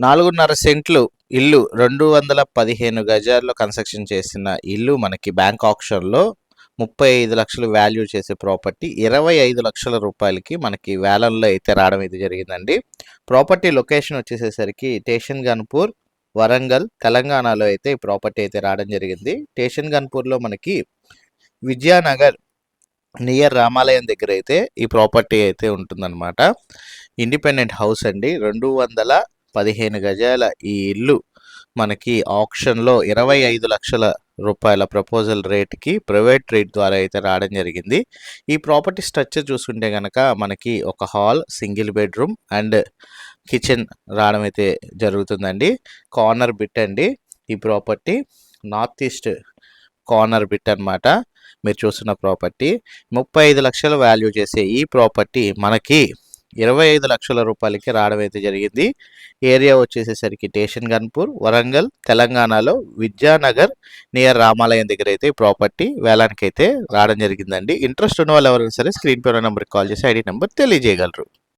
నాలుగున్నర సెంట్లు ఇల్లు రెండు వందల పదిహేను గజాల్లో కన్స్ట్రక్షన్ చేసిన ఇల్లు మనకి బ్యాంక్ ఆప్షన్లో ముప్పై ఐదు లక్షలు వాల్యూ చేసే ప్రాపర్టీ ఇరవై ఐదు లక్షల రూపాయలకి మనకి వేలంలో అయితే రావడం అయితే జరిగిందండి. ప్రాపర్టీ లొకేషన్ వచ్చేసేసరికి టేషన్ గన్పూర్ వరంగల్ తెలంగాణలో అయితే ఈ ప్రాపర్టీ అయితే రావడం జరిగింది. టేషన్ గన్పూర్లో మనకి విద్యానగర్ నియర్ రామాలయం దగ్గర అయితే ఈ ప్రాపర్టీ అయితే ఉంటుందన్నమాట. ఇండిపెండెంట్ హౌస్ అండి. రెండు వందల పదిహేను గజాల ఈ ఇల్లు మనకి ఆప్షన్లో ఇరవై ఐదు లక్షల రూపాయల ప్రపోజల్ రేట్కి ప్రైవేట్ రేట్ ద్వారా అయితే రావడం జరిగింది. ఈ ప్రాపర్టీ స్ట్రక్చర్ చూసుకుంటే కనుక మనకి ఒక hall single bedroom and kitchen రావడం అయితే జరుగుతుందండి. కార్నర్ బిట్ అండి ఈ property. North east corner bit అన్నమాట మీరు చూస్తున్న ప్రాపర్టీ. ముప్పై ఐదు లక్షల వాల్యూ చేసే ఈ ప్రాపర్టీ మనకి ఇరవై ఐదు లక్షల రూపాయలకి రావడం అయితే జరిగింది. ఏరియా వచ్చేసేసరికి స్టేషన్ గన్పూర్ వరంగల్ తెలంగాణలో విద్యానగర్ నియర్ రామాలయం దగ్గర అయితే ఈ ప్రాపర్టీ వేలానికి అయితే రావడం జరిగిందండి. ఇంట్రెస్ట్ ఉన్న వాళ్ళు ఎవరైనా సరే స్క్రీన్ పై నెంబర్కి కాల్ చేసి ఐడి నెంబర్ తెలియజేయగలరు.